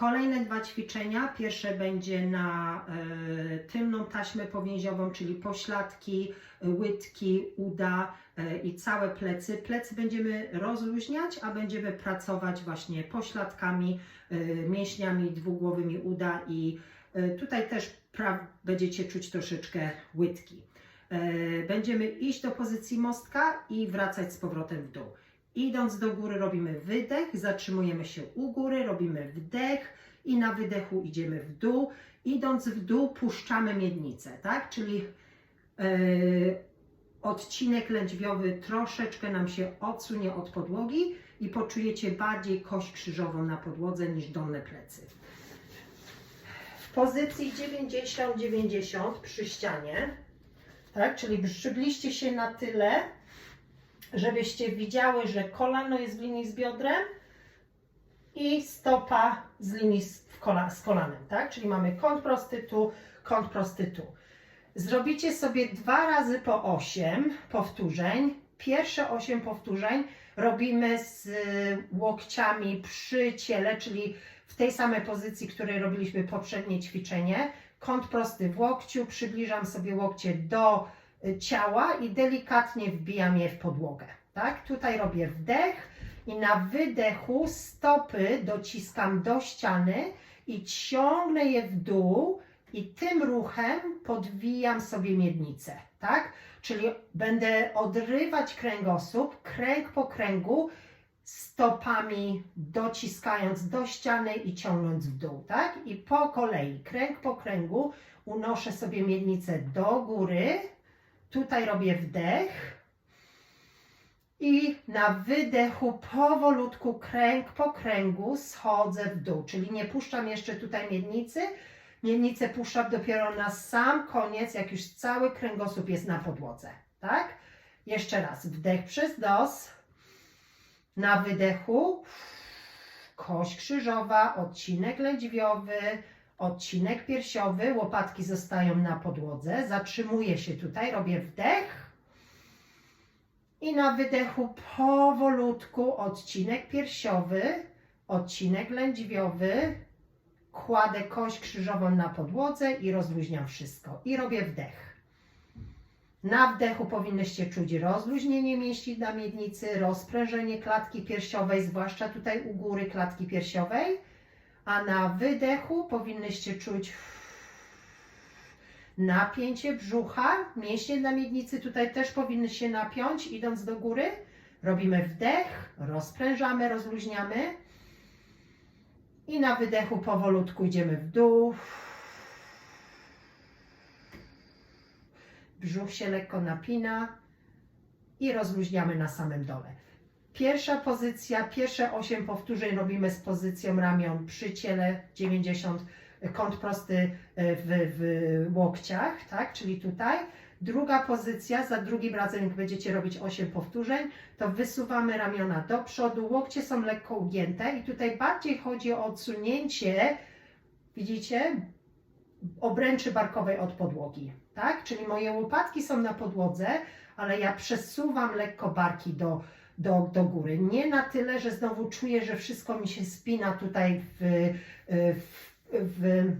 Kolejne dwa ćwiczenia. Pierwsze będzie na e, tylną taśmę powięziową, czyli pośladki, łydki, uda e, i całe plecy. Plecy będziemy rozluźniać, a będziemy pracować właśnie pośladkami, e, mięśniami dwugłowymi uda i tutaj też będziecie czuć troszeczkę łydki. Będziemy iść do pozycji mostka i wracać z powrotem w dół. Idąc do góry robimy wydech, zatrzymujemy się u góry, robimy wdech i na wydechu idziemy w dół. Idąc w dół puszczamy miednicę, tak? Czyli e, odcinek lędźwiowy troszeczkę nam się odsunie od podłogi i poczujecie bardziej kość krzyżową na podłodze niż dolne plecy. W pozycji 90-90 przy ścianie, tak? Czyli przybliżcie się na tyle, żebyście widziały, że kolano jest w linii z biodrem i stopa z linii z, z kolanem, tak? Czyli mamy kąt prosty tu, kąt prosty tu. Zrobicie sobie dwa razy po 8 powtórzeń. Pierwsze 8 powtórzeń robimy z y, łokciami przy ciele, czyli w tej samej pozycji, której robiliśmy poprzednie ćwiczenie. Kąt prosty w łokciu, przybliżam sobie łokcie do ciała i delikatnie wbijam je w podłogę. Tak? Tutaj robię wdech i na wydechu stopy dociskam do ściany i ciągnę je w dół i tym ruchem podwijam sobie miednicę, tak? Czyli będę odrywać kręgosłup, kręg po kręgu, stopami dociskając do ściany i ciągnąc w dół, tak? I po kolei, kręg po kręgu, unoszę sobie miednicę do góry, tutaj robię wdech i na wydechu powolutku, kręg po kręgu schodzę w dół, czyli nie puszczam jeszcze tutaj miednicy, miednicę puszczam dopiero na sam koniec, jak już cały kręgosłup jest na podłodze, tak? Jeszcze raz, wdech przez nos, na wydechu kość krzyżowa, odcinek lędźwiowy, odcinek piersiowy, łopatki zostają na podłodze, zatrzymuję się tutaj, robię wdech. I na wydechu powolutku odcinek piersiowy, odcinek lędźwiowy, kładę kość krzyżową na podłodze i rozluźniam wszystko. I robię wdech. Na wdechu powinnyście czuć rozluźnienie mięśni na miednicy, rozprężenie klatki piersiowej, zwłaszcza tutaj u góry klatki piersiowej, a na wydechu powinnyście czuć napięcie brzucha, mięśnie na miednicy tutaj też powinny się napiąć, idąc do góry. Robimy wdech, rozprężamy, rozluźniamy i na wydechu powolutku idziemy w dół. Brzuch się lekko napina i rozluźniamy na samym dole. Pierwsza pozycja, pierwsze 8 powtórzeń robimy z pozycją ramion przy ciele 90, kąt prosty e, w, w łokciach, tak, czyli tutaj. Druga pozycja, za drugim razem jak będziecie robić 8 powtórzeń, to wysuwamy ramiona do przodu, łokcie są lekko ugięte i tutaj bardziej chodzi o odsunięcie, widzicie, obręczy barkowej od podłogi, tak? Czyli moje łopatki są na podłodze, ale ja przesuwam lekko barki do, do, do góry. Nie na tyle, że znowu czuję, że wszystko mi się spina tutaj w, w, w,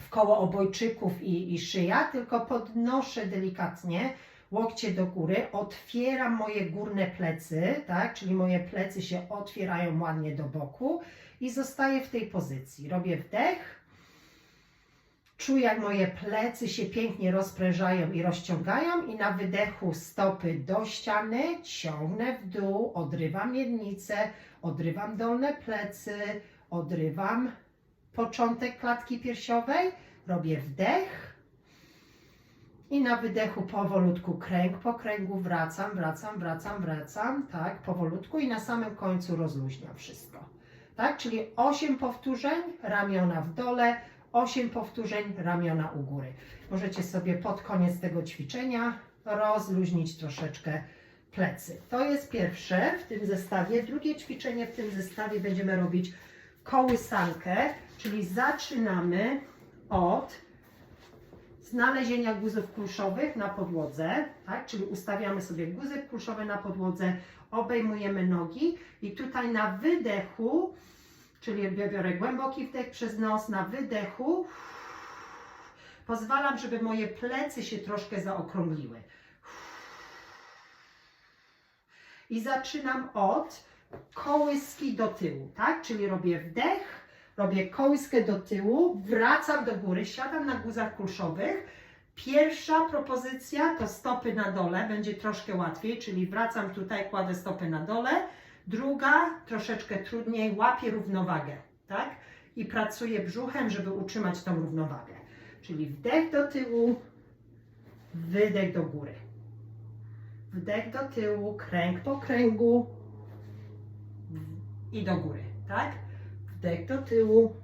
w koło obojczyków i, i szyja, tylko podnoszę delikatnie łokcie do góry, otwieram moje górne plecy, tak? Czyli moje plecy się otwierają ładnie do boku i zostaję w tej pozycji. Robię wdech. Czuję, jak moje plecy się pięknie rozprężają i rozciągają, i na wydechu stopy do ściany, ciągnę w dół, odrywam miednicę, odrywam dolne plecy, odrywam początek klatki piersiowej, robię wdech i na wydechu powolutku kręg po kręgu wracam, wracam, wracam, wracam, tak, powolutku i na samym końcu rozluźniam wszystko. Tak, czyli 8 powtórzeń, ramiona w dole, 8 powtórzeń, ramiona u góry. Możecie sobie pod koniec tego ćwiczenia rozluźnić troszeczkę plecy. To jest pierwsze w tym zestawie. Drugie ćwiczenie w tym zestawie będziemy robić kołysankę, czyli zaczynamy od znalezienia guzów kulszowych na podłodze, tak? czyli ustawiamy sobie guzy kulszowe na podłodze, obejmujemy nogi i tutaj na wydechu Czyli biorę głęboki wdech przez nos, na wydechu pozwalam, żeby moje plecy się troszkę zaokrągliły. I zaczynam od kołyski do tyłu, tak? Czyli robię wdech, robię kołyskę do tyłu, wracam do góry, siadam na guzach kulszowych. Pierwsza propozycja to stopy na dole, będzie troszkę łatwiej, czyli wracam tutaj, kładę stopy na dole. Druga, troszeczkę trudniej, łapię równowagę, tak? I pracuję brzuchem, żeby utrzymać tą równowagę. Czyli wdech do tyłu, wydech do góry. Wdech do tyłu, kręg po kręgu i do góry, tak? Wdech do tyłu,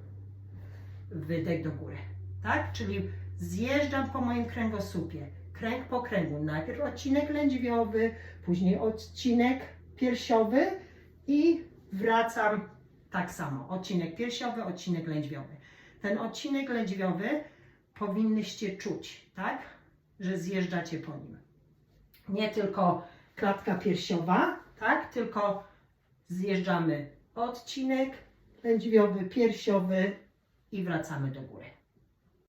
wydech do góry, tak? Czyli zjeżdżam po moim kręgosłupie, kręg po kręgu. Najpierw odcinek lędźwiowy, później odcinek piersiowy i wracam tak samo. Odcinek piersiowy, odcinek lędźwiowy. Ten odcinek lędźwiowy powinnyście czuć, tak? Że zjeżdżacie po nim. Nie tylko klatka piersiowa, tak? Tylko zjeżdżamy odcinek lędźwiowy, piersiowy i wracamy do góry.